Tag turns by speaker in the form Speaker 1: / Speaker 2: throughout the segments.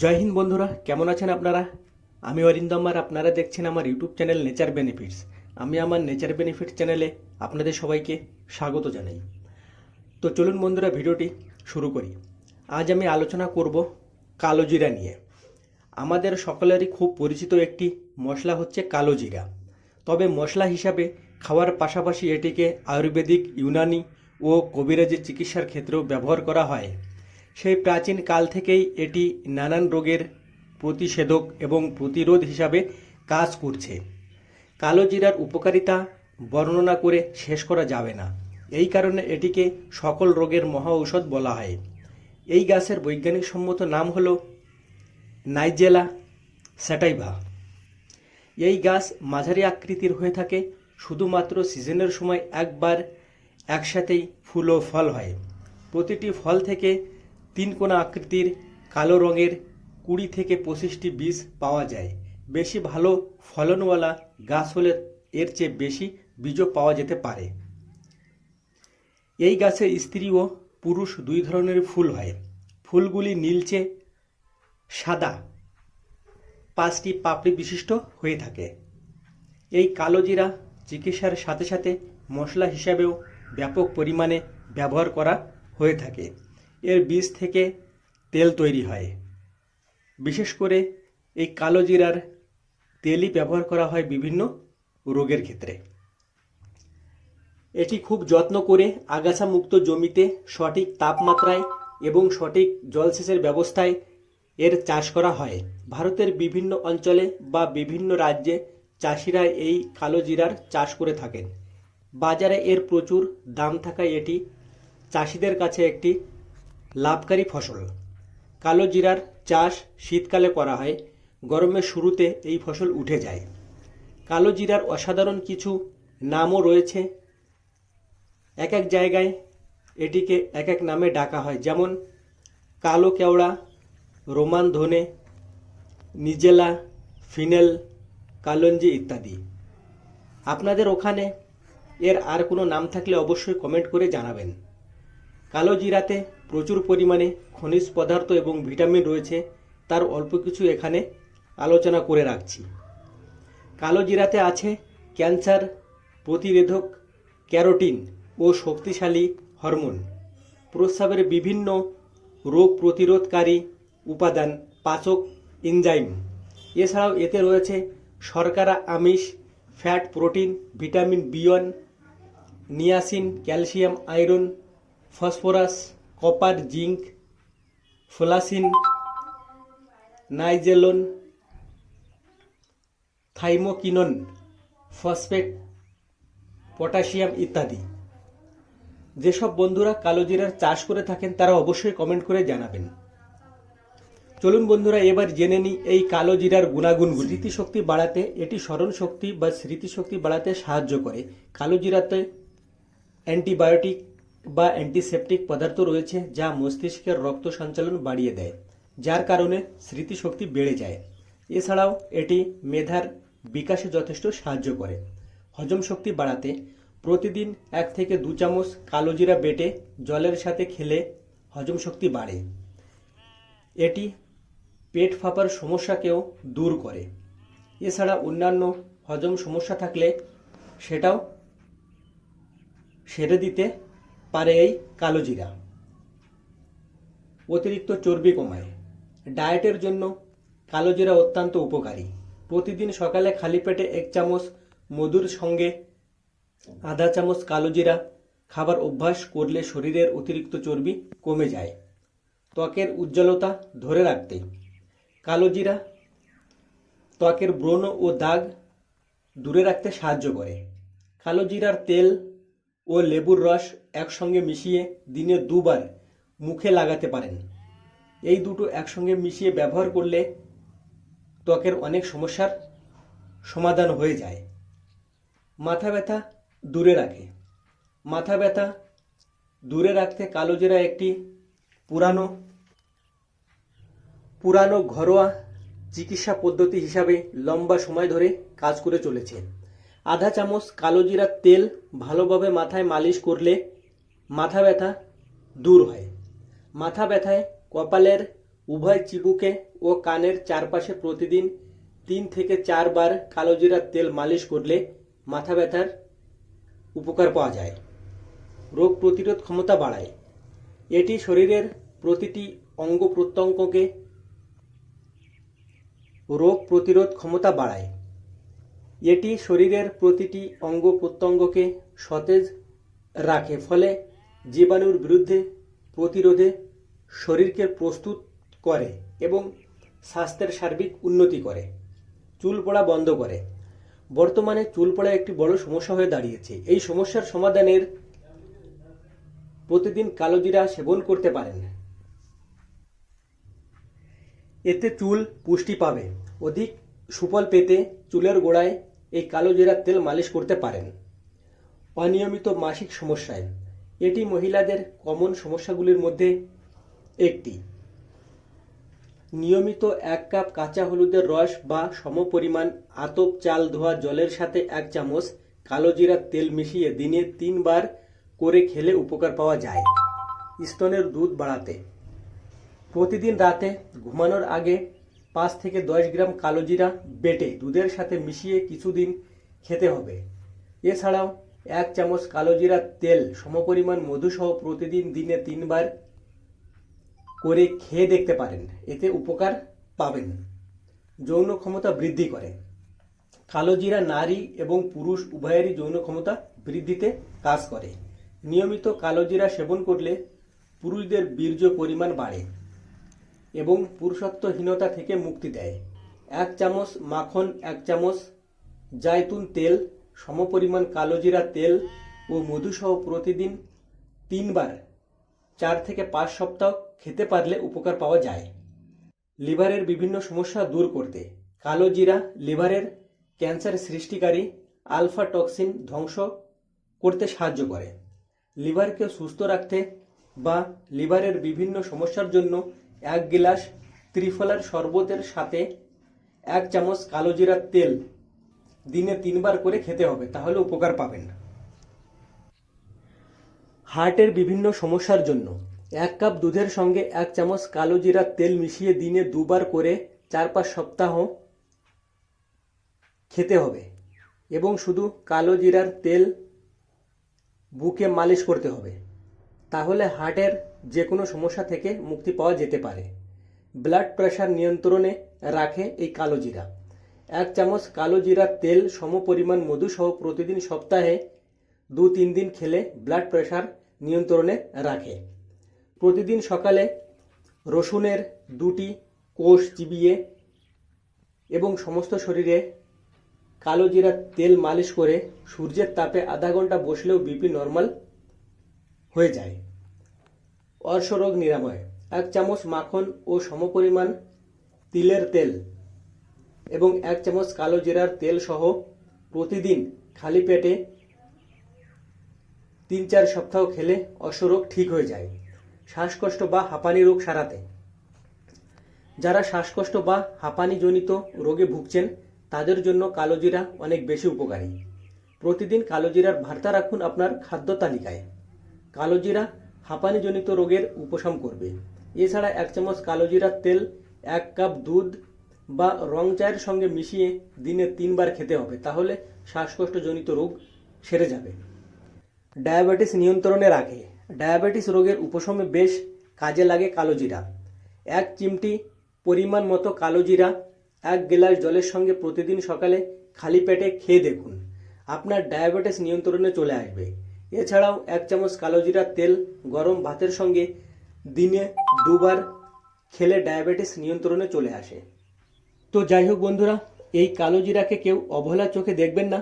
Speaker 1: জয় হিন্দ বন্ধুরা, কেমন আছেন আপনারা? আমি অরিন্দম আর আপনারা দেখছেন আমার ইউটিউব চ্যানেল নেচার বেনিফিটস আমি আমার নেচার বেনিফিটস চ্যানেলে আপনাদের সবাইকে স্বাগত জানাই। তো চলুন বন্ধুরা, ভিডিওটি শুরু করি। আজ আমি আলোচনা করব কালো জিরা নিয়ে। আমাদের সকলেরই খুব পরিচিত একটি মশলা হচ্ছে কালো জিরা। তবে মশলা হিসাবে খাওয়ার পাশাপাশি এটিকে আয়ুর্বেদিক, ইউনানি ও কবিরাজের চিকিৎসার ক্ষেত্রেও ব্যবহার করা হয়। সেই প্রাচীন কাল থেকেই এটি নানান রোগের প্রতিষেধক এবং প্রতিরোধ হিসাবে কাজ করছে। কালো জিরার উপকারিতা বর্ণনা করে শেষ করা যাবে না। এই কারণে এটিকে সকল রোগের মহা ঔষধ বলা হয়। এই গাছের বৈজ্ঞানিক সম্মত নাম হল নাইজেলা স্যাটাইভা। এই গাছ মাঝারি আকৃতির হয়ে থাকে, শুধুমাত্র সিজনের সময় একবার একসাথেই ফুল ও ফল হয়। প্রতিটি ফল থেকে তিন কোনা আকৃতির কালো রঙের কুড়ি থেকে পঁচিশটি বীজ পাওয়া যায়। বেশি ভালো ফলনওয়ালা গাছ হলে এর চেয়ে বেশি বীজও পাওয়া যেতে পারে। এই গাছে স্ত্রী ও পুরুষ দুই ধরনের ফুল হয়। ফুলগুলি নীলচে, সাদা, পাঁচটি পাপড়ি বিশিষ্ট হয়ে থাকে। এই কালো জিরা চিকিৎসার সাথে সাথে মশলা হিসাবেও ব্যাপক পরিমাণে ব্যবহার করা হয়ে থাকে। এর বীজ থেকে তেল তৈরি হয়। বিশেষ করে এই কালো জিরার তেলই ব্যবহার করা হয় বিভিন্ন রোগের ক্ষেত্রে। এটি খুব যত্ন করে আগাছা মুক্ত জমিতে সঠিক তাপমাত্রায় এবং সঠিক জলসেচের ব্যবস্থায় এর চাষ করা হয়। ভারতের বিভিন্ন অঞ্চলে বা বিভিন্ন রাজ্যে চাষিরা এই কালো জিরার চাষ করে থাকেন। বাজারে এর প্রচুর দাম থাকায় এটি চাষিদের কাছে একটি লাভকারী ফসল। কালো জিরার চাষ শীতকালে করা হয়, গরমের শুরুতে এই ফসল উঠে যায়। কালো জিরার অসাধারণ কিছু নামও রয়েছে। এক এক জায়গায় এটিকে এক এক নামে ডাকা হয়। যেমন কালো কেওড়া, রোমান ধনে, নিজেলা, ফিনেল, কালঞ্জি ইত্যাদি। আপনাদের ওখানে এর আর কোনো নাম থাকলে অবশ্যই কমেন্ট করে জানাবেন। কালো জিরাতে প্রচুর পরিমাণে খনিজ পদার্থ এবং ভিটামিন রয়েছে, তার অল্প কিছু এখানে আলোচনা করে রাখছি। কালো জিরাতে আছে ক্যান্সার প্রতিরোধক ক্যারোটিন ও শক্তিশালী হরমোন। প্রস্রাবের বিভিন্ন রোগ প্রতিরোধকারী উপাদান, পাচক, এনজাইম। এছাড়াও এতে রয়েছে শর্করা, আমিষ, fat, protein, vitamin B one, niacin, calcium, iron, phosphorus copper zinc folacin nigellone thymoquinone phosphate potassium ইত্যাদি। যেসব বন্ধুরা কালো জিরার চাষ করে থাকেন, তারা অবশ্যই কমেন্ট করে জানাবেন। চলুন বন্ধুরা, এবার জেনে নিই এই কালো জিরার স্মৃতিশক্তি বাড়াতে এটি স্মরণ শক্তি বা স্মৃতিশক্তি বাড়াতে সাহায্য করে। কালো জিরাতে অ্যান্টিবায়োটিক বা অ্যান্টিসেপটিক পদার্থ রয়েছে যা মস্তিষ্কের রক্ত সঞ্চালন বাড়িয়ে দেয়, যার কারণে স্মৃতিশক্তি বেড়ে যায়। এছাড়াও এটি মেধার বিকাশে যথেষ্ট সাহায্য করে। হজম শক্তি বাড়াতে প্রতিদিন এক থেকে দু চামচ কালো জিরা বেটে জলের সাথে খেলে হজম শক্তি বাড়ে। এটি পেট ফাঁপার সমস্যাকেও দূর করে। এছাড়া অন্যান্য হজম সমস্যা থাকলে সেটাও সেরে দিতে পারে এই কালো জিরা। অতিরিক্ত চর্বি কমায়। ডায়েটের জন্য কালো জিরা অত্যন্ত উপকারী। প্রতিদিন সকালে খালি পেটে এক চামচ মধুর সঙ্গে আধা চামচ কালো জিরা। খাবার অভ্যাস করলে শরীরের অতিরিক্ত চর্বি কমে যায়। ত্বকের উজ্জ্বলতা ধরে রাখতে কালো জিরা ত্বকের ব্রণ ও দাগ দূরে রাখতে সাহায্য করে। কালো জিরার তেল ও লেবুর রস একসঙ্গে মিশিয়ে দিনে দুবার মুখে লাগাতে পারেন। এই দুটো একসঙ্গে মিশিয়ে ব্যবহার করলে ত্বকের অনেক সমস্যার সমাধান হয়ে যায়। মাথা ব্যথা দূরে রাখে। মাথা ব্যথা দূরে রাখতে কালো জিরা একটি পুরানো পুরানো ঘরোয়া চিকিৎসা পদ্ধতি হিসাবে লম্বা সময় ধরে কাজ করে চলেছে। আধা চামচ কালো জিরার তেল ভালোভাবে মাথায় মালিশ করলে মাথা ব্যথা দূর হয়। মাথা ব্যথায় কপালের উভয় চিবুকে ও কানের চারপাশে প্রতিদিন তিন থেকে চারবার কালোজিরার তেল মালিশ করলে মাথা ব্যথার উপকার পাওয়া যায়। রোগ প্রতিরোধ ক্ষমতা বাড়ায়। এটি শরীরের প্রতিটি অঙ্গ প্রত্যঙ্গকে রোগ প্রতিরোধ ক্ষমতা বাড়ায়। এটি শরীরের প্রতিটি অঙ্গ প্রত্যঙ্গকে সতেজ রাখে, ফলে জীবাণুর বিরুদ্ধে প্রতিরোধে শরীরকে প্রস্তুত করে এবং স্বাস্থ্যের সার্বিক উন্নতি করে। চুল পড়া বন্ধ করে। বর্তমানে চুল পড়া একটি বড় সমস্যা হয়ে দাঁড়িয়েছে। এই সমস্যার সমাধানের প্রতিদিন কালোজিরা সেবন করতে পারেন। এতে চুল পুষ্টি পাবে। অধিক সুফল পেতে চুলের গোড়ায় এই কালো জিরার তেল মালিশ করতে পারেন। অনিয়মিত মাসিক সমস্যায়। এটি মহিলাদের কমন সমস্যাগুলির মধ্যে একটি। নিয়মিত এক কাপ কাঁচা হলুদের রস বা সমপরিমাণ আতপ চাল ধোয়া জলের সাথে এক চামচ কালো জিরার তেল মিশিয়ে দিনে তিনবার করে খেলে উপকার পাওয়া যায়। স্তনের দুধ বাড়াতে। প্রতিদিন রাতে ঘুমানোর আগে পাঁচ থেকে দশ গ্রাম কালোজিরা বেটে দুধের সাথে মিশিয়ে কিছুদিন খেতে হবে। এছাড়াও এক চামচ কালোজিরার তেল সমপরিমাণ মধুসহ প্রতিদিন দিনে তিনবার করে খেয়ে দেখতে পারেন। এতে উপকার পাবেন। যৌন ক্ষমতা বৃদ্ধি করে। কালোজিরা নারী এবং পুরুষ উভয়েরই যৌন ক্ষমতা বৃদ্ধিতে কাজ করে। নিয়মিত কালোজিরা সেবন করলে পুরুষদের বীর্য পরিমাণ বাড়ে। এবং পুরুষত্বহীনতা থেকে মুক্তি দেয়। এক চামচ মাখন, এক চামচ জায়তুন তেল, সমপরিমাণ কালোজিরা তেল ও মধুসহ প্রতিদিন তিনবার চার থেকে পাঁচ সপ্তাহ খেতে পারলে উপকার পাওয়া যায়। লিভারের বিভিন্ন সমস্যা দূর করতে। কালো জিরা লিভারের ক্যান্সার সৃষ্টিকারী আলফা টক্সিন ধ্বংস করতে সাহায্য করে। লিভারকে সুস্থ রাখতে বা লিভারের বিভিন্ন সমস্যার জন্য এক গিলাস ত্রিফলার শরবতের সাথে এক চামচ কালো জিরার তেল দিনে তিনবার করে খেতে হবে, তাহলে উপকার পাবেন। হার্টের বিভিন্ন সমস্যার জন্য এক কাপ দুধের সঙ্গে এক চামচ কালো জিরার তেল মিশিয়ে দিনে দুবার করে চার পাঁচ সপ্তাহ খেতে হবে এবং শুধু কালো জিরার তেল বুকে মালিশ করতে হবে। তাহলে হার্টের যে কোনো সমস্যা থেকে মুক্তি পাওয়া যেতে পারে। ব্লাড প্রেশার নিয়ন্ত্রণে রাখে এই কালো জিরা। এক চামচ কালো জিরার তেল সমপরিমাণ মধু সহ প্রতিদিন সপ্তাহে দু তিন দিন খেলে ব্লাড প্রেশার নিয়ন্ত্রণে রাখে। প্রতিদিন সকালে রসুনের দুটি কোষ চিবিয়ে এবং সমস্ত শরীরে কালো জিরার তেল মালিশ করে সূর্যের তাপে আধা ঘণ্টা বসলেও বিপি নর্মাল হয়ে যায়। অর্শরোগ নিরাময়। এক চামচ মাখন ও সমপরিমাণ তিলের তেল এবং এক চামচ কালো জিরার তেল সহ প্রতিদিন খালি পেটে তিন চার সপ্তাহ খেলে অশ্বরোগ ঠিক হয়ে যায়, শ্বাসকষ্ট বা হাঁপানি রোগ সারাতে। যারা শ্বাসকষ্ট বা হাঁপানিজনিত রোগে ভুগছেন, তাদের জন্য কালোজিরা অনেক বেশি উপকারী। প্রতিদিন কালোজিরার ভার্তা রাখুন আপনার খাদ্য তালিকায়। কালোজিরা হাঁপানিজনিত রোগের উপশম করবে। এছাড়া এক চামচ কালোজিরার তেল, এক কাপ দুধ বা রং চায়ের সঙ্গে মিশিয়ে দিনে তিনবার খেতে হবে, তাহলে শ্বাসকষ্টজনিত রোগ সেরে যাবে। ডায়াবেটিস নিয়ন্ত্রণে রাখে ডায়াবেটিস রোগের উপশমে বেশ কাজে লাগে কালোজিরা এক চিমটি পরিমাণ মতো কালোজিরা এক গ্লাস জলের সঙ্গে প্রতিদিন সকালে খালি পেটে খেয়ে দেখুন। আপনার ডায়াবেটিস নিয়ন্ত্রণে চলে আসবে। এছাড়াও এক চামচ কালোজিরার তেল গরম ভাতের সঙ্গে দিনে দুবার খেলে ডায়াবেটিস নিয়ন্ত্রণে চলে আসে। তো যাই হোক বন্ধুরা, এই কালো জিরাকে কেউ অবহেলা চোখে দেখবেন না।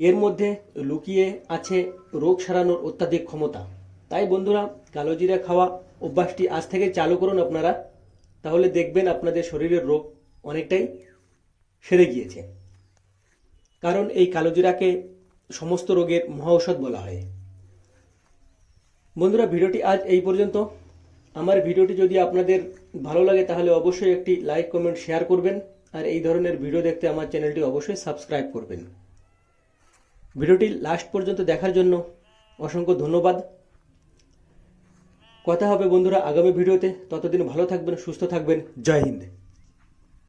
Speaker 1: এর মধ্যে লুকিয়ে আছে রোগ সারানোর অত্যাধিক ক্ষমতা। তাই বন্ধুরা, কালো জিরা খাওয়া অভ্যাসটি আজ থেকে চালু করুন আপনারা। তাহলে দেখবেন আপনাদের শরীরের রোগ অনেকটাই সেরে গিয়েছে। কারণ এই কালো জিরাকে সমস্ত রোগের মহাঔষধ বলা হয়। বন্ধুরা, ভিডিওটি আজ এই পর্যন্ত। আমার ভিডিওটি যদি আপনাদের ভালো লাগে, তাহলে অবশ্যই একটি লাইক, কমেন্ট, শেয়ার করবেন। আর এই ধরনের ভিডিও দেখতে আমার চ্যানেলটি অবশ্যই সাবস্ক্রাইব করবেন। ভিডিওটি লাস্ট পর্যন্ত দেখার জন্য অসংখ্য ধন্যবাদ। কথা হবে বন্ধুরা আগামী ভিডিওতে। ততদিন ভালো থাকবেন, সুস্থ থাকবেন। জয় হিন্দ।